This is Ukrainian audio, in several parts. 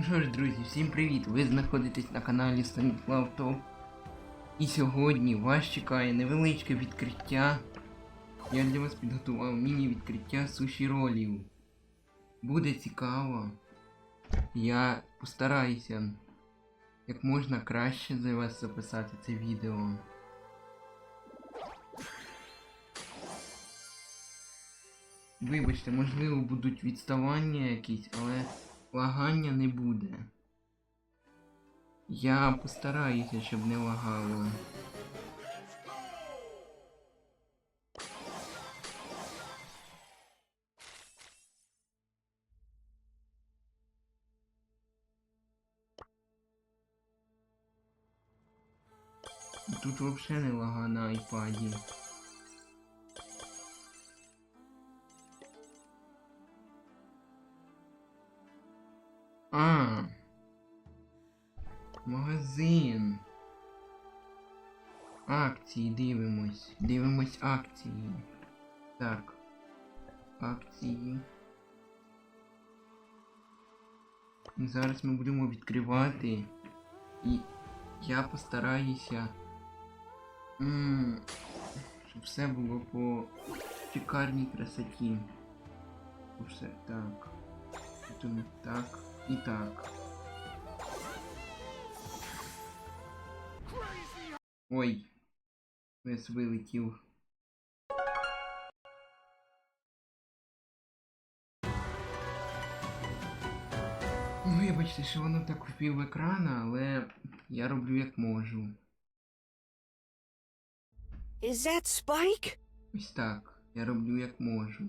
Ну що ж, друзі, всім привіт! Ви знаходитесь на каналі Станіслав Топ. І сьогодні вас чекає невеличке відкриття. Я для вас підготував міні-відкриття суші ролів. Буде цікаво. Я постараюся як можна краще за вас записати це відео. Вибачте, можливо будуть відставання якісь, але лагання не буде. Я постараюся, щоб не лагало. Тут взагалі не лага на айпаді. А. Магазин. Акції дивимось. Дивимось акції. Так. Акції. Зараз ми будемо відкривати. І я постараюся. м, Щоб все було по шикарній красоті. Все так. Потім так і так. Ой, весь вилетів. Вибачте, що воно так впів екрана, але я роблю як можу. Is that Spike? Ось так. Я роблю як можу.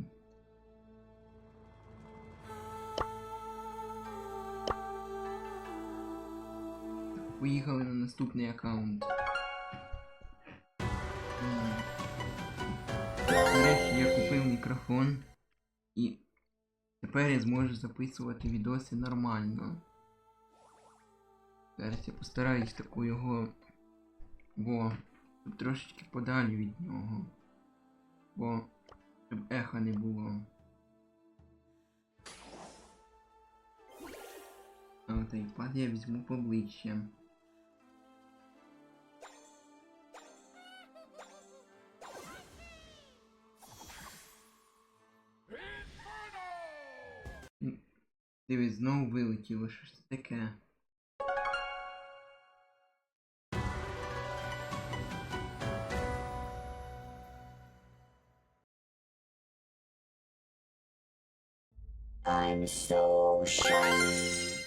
Поїхали на наступний аккаунт. Нарешті я купив мікрофон і тепер я зможу записувати відоси нормально. Зараз я постараюсь таку його. Щоб трошечки подалі від нього. Бо щоб еха не було. А от айпад я візьму поближче. Дивись, знову вилетіло, що ж це таке? I'm so shiny.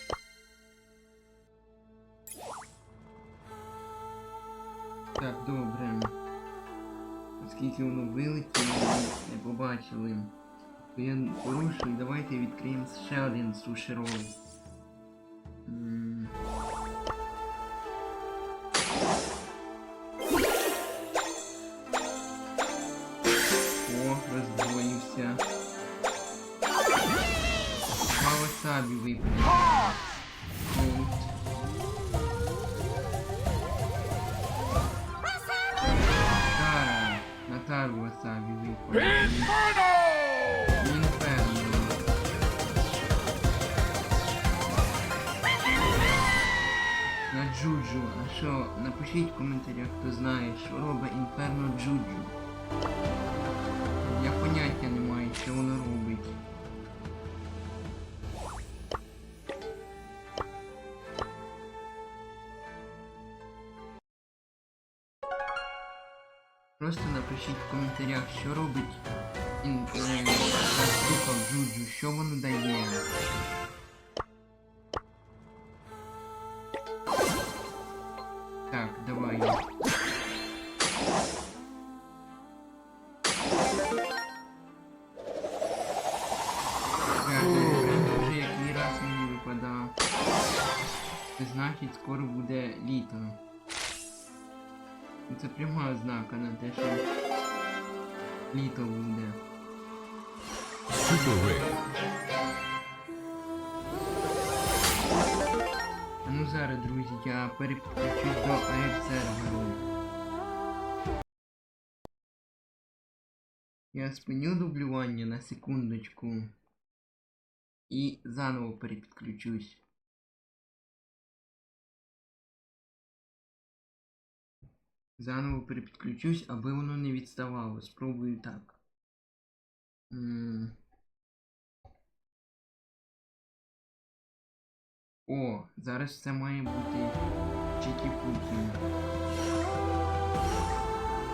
Так, добре. Оскільки воно вилетіло, не побачили. То я порушу і давайте відкриємо ще один суші рол. М. О, роздвоївся. Два васабі випали. Круто. Натара, Натару Васабі випали. Джуджу. А що, напишіть в коментарях, хто знає, що робить Інферно Джуджу. Я поняття не маю, що воно робить. Просто напишіть в коментарях, що робить ін- ця штука в Джуджу, що воно дає. Це пряма ознака на те, що літо буде. А ну зараз, друзі, я переключусь до AF серверу. Я спиню дублювання на секундочку. І заново перепідключусь. Заново перепідключусь, аби воно не відставало. Спробую так. О, зараз все має бути чікі-пукі.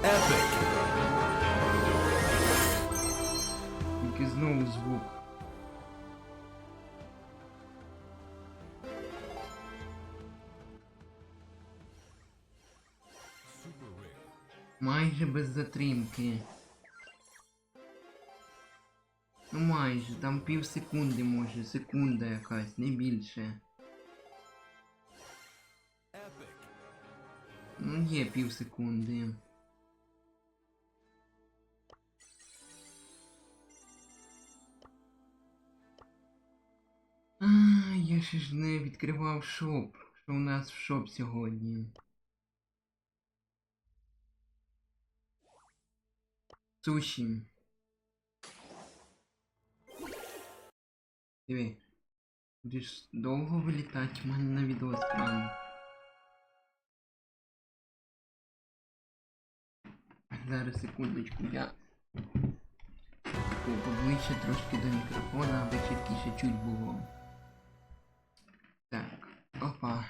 Epic. Тільки знову звук. Майже без затримки. Ну майже, там пів секунди може, секунда якась, не більше. Ну є пів секунди. А, я ще ж не відкривав шоп. Що у нас в шоп сьогодні? Суші. Диви. Будеш довго вилітати в мене на відео прямо. Зараз секундочку, я поближче трошки до мікрофона, аби чіткіше чуть було. Так, опа.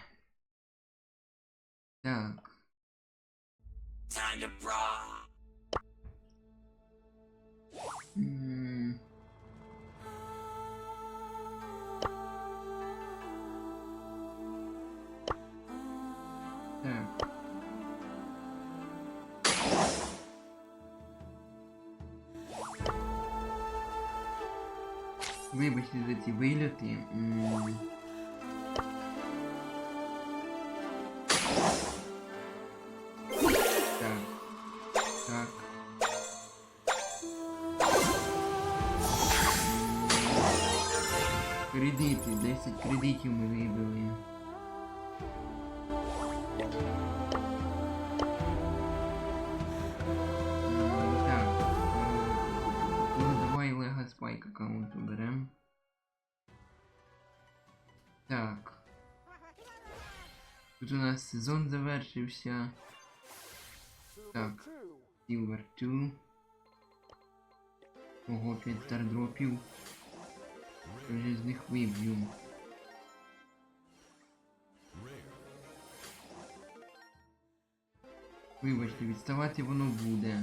Так. Time to brawl. М. Так. Вибачте за ці вильоти. 10 кредитів ми. Так. е, Ну, давай Лего Спайк аккаунт уберем. Так. Тут у нас сезон завершився. Так. Silver 2. Ого, 5 стардропів. Я вже з них виб'ю. Вибачте, відставати воно буде.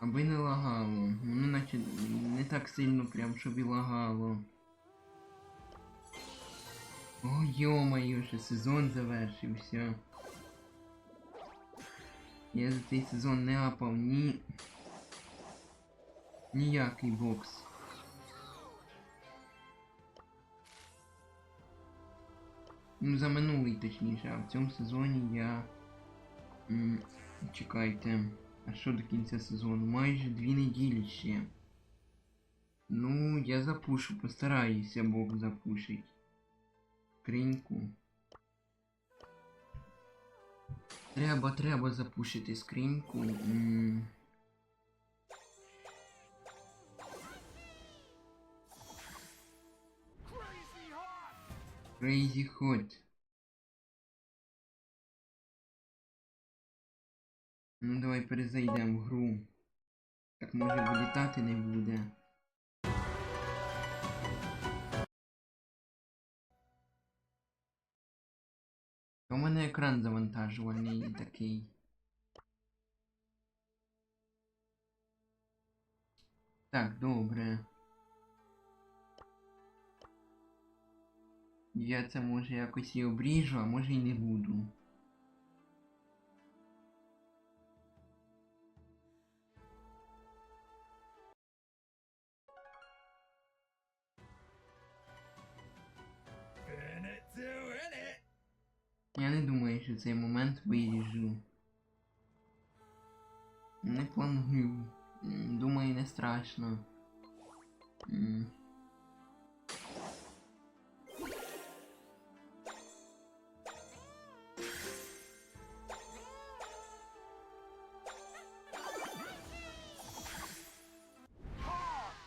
Аби не лагало. Воно наче не так сильно прям, щоб і лагало. О, йо-моє, ще сезон завершився. Я за цей сезон не апав ні. Ніякий бокс. Ну, за минулий точніше, а в цьому сезоні я. М, чекайте. А що до кінця сезону? Майже дві неділі ще. Ну, я запушу, постараюся бок запушить. Скриньку. Треба, треба запушити скриньку. М. Crazy Hot. Ну давай перезайдемо в гру. Так може вилітати не буде. У мене екран завантажувальний такий. Так, добре. Я це може якось і обріжу, а може і не буду. Я не думаю, що цей момент виріжу. Не планую. Думаю, не страшно.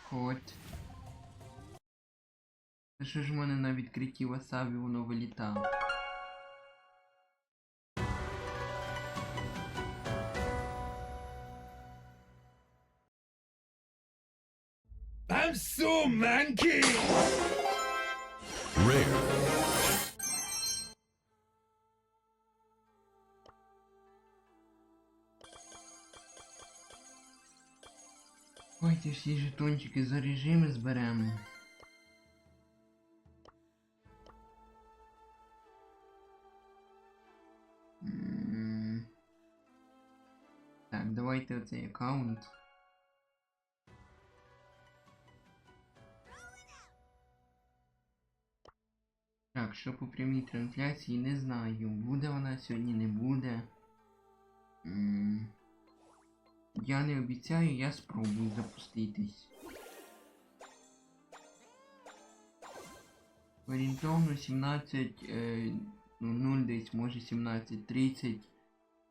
Хоть. Що ж в мене на відкритті васабі воно вилітало? Давайте всі жетончики за режими зберемо. Так, давайте оцей аккаунт. Так, що по прямій трансляції, не знаю. Буде вона сьогодні, не буде. М. Я не обіцяю, я спробую запуститись. Орієнтовно 17, е, ну, 0 десь, може 17.30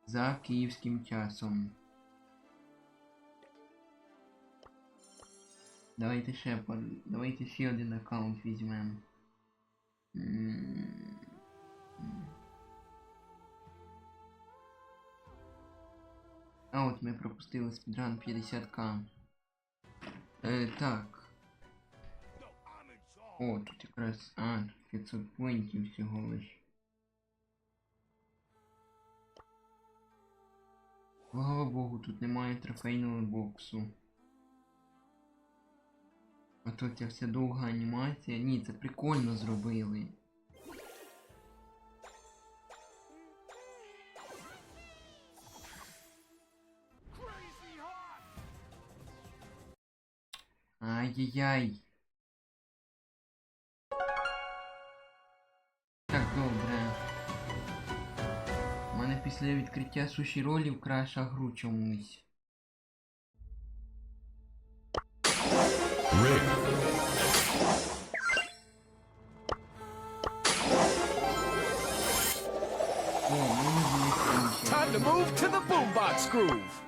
за київським часом. Давайте ще. Давайте ще один аккаунт візьмемо. А от ми пропустили спідран 50к. Е, так. О, тут якраз. А, 500 поінтів всього лиш. Слава Богу, тут немає трофейного боксу. А тут ця вся довга анімація. Ні, це прикольно зробили. Ай-яй-яй. Так, добре. У мене після відкриття суші ролів краша гру чомусь. О, мені. Time to move to the boombox groove.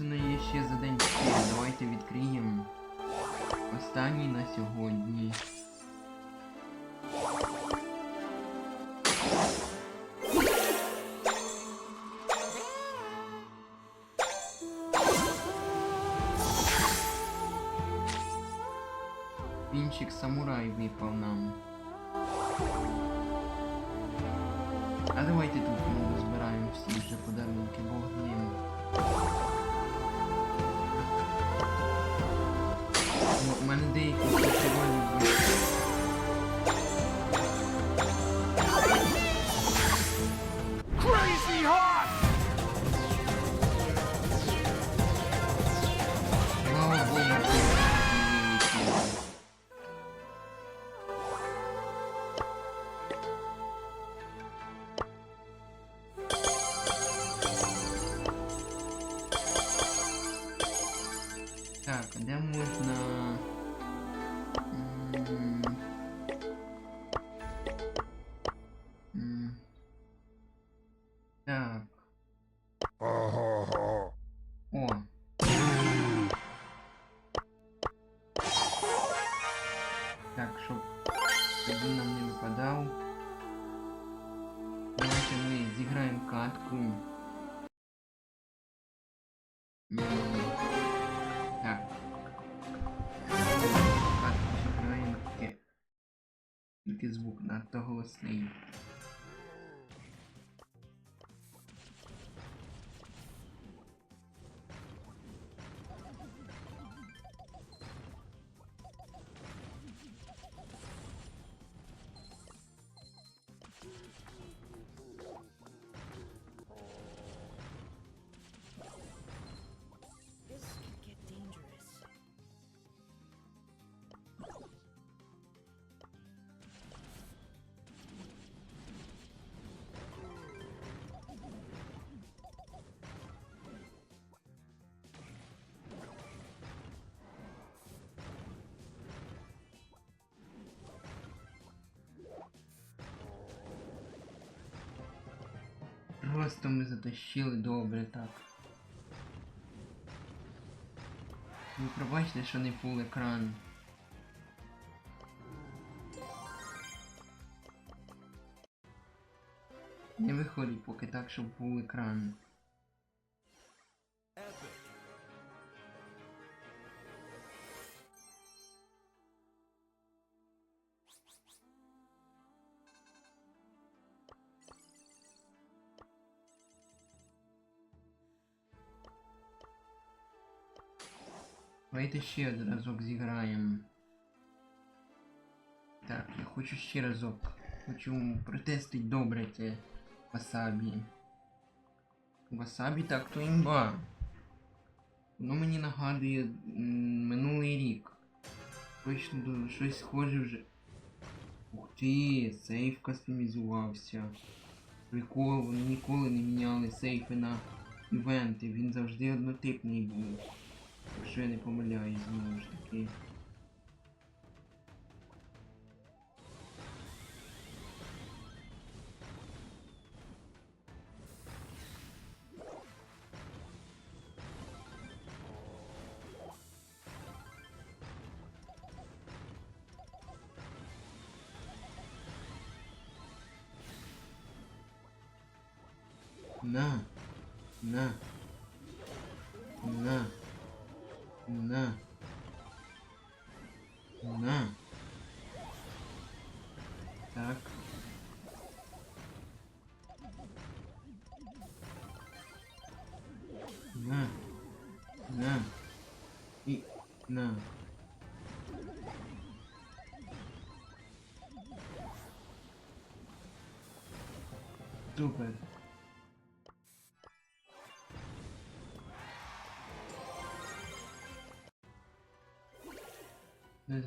Нас є ще за день 4. Давайте відкриємо. Останній на сьогодні. Пінчик самурай випав нам. А давайте тут ми розбираємо всі вже подарунки, бог з ним. Monday, 21. Звук надто голосний. Просто ми затащили добре так. Ви пробачте, що не пул екран. Не виходить поки так, щоб пул екран. Давайте ще один разок зіграємо. Так, я хочу ще разок. Хочу протестити добре це васабі. Васабі так то імба. Воно мені нагадує минулий рік. Точно щось схоже вже. Ух ти, сейф кастомізувався. Прикол, вони ніколи не міняли сейфи на івенти, він завжди однотипний був. Якщо я не помиляюсь, знову ж таки. На. На. На. На. На. Так. На. На. И на. Супер.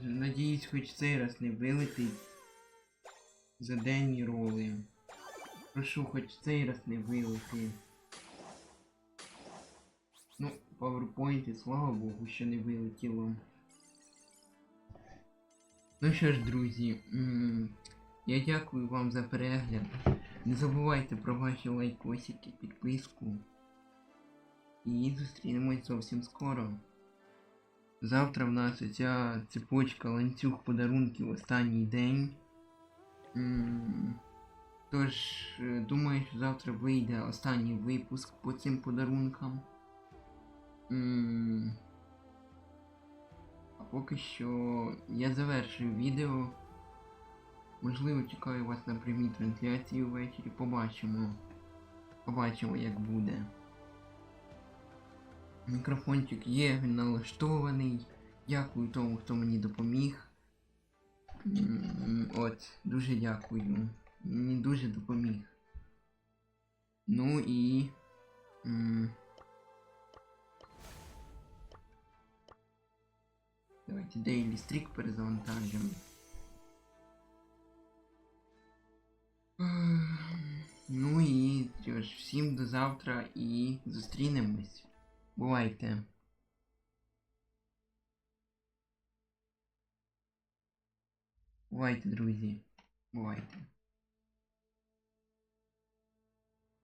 Надіюсь, хоч цей раз не вилетить за денні роли. Прошу, хоч цей раз не вилетить. Ну, пауерпойнти, слава Богу, що не вилетіло. Ну що ж, друзі, я дякую вам за перегляд. Не забувайте про ваші лайкосики, підписку. І зустрінемось зовсім скоро. Завтра в нас оця цепочка ланцюг подарунків останній день. Тож, е, думаю, що завтра вийде останній випуск по цим подарункам. А поки що я завершую відео. Можливо, чекаю вас на прямій трансляції ввечері. Побачимо. Побачимо, як буде. Мікрофончик є, він налаштований. Дякую тому, хто мені допоміг. От, дуже дякую. Мені дуже допоміг. Ну і. Давайте Daily Streak перезавантажимо. Ну і що ж, всім до завтра і зустрінемось. Бувайте. Бувайте, друзі. Бувайте.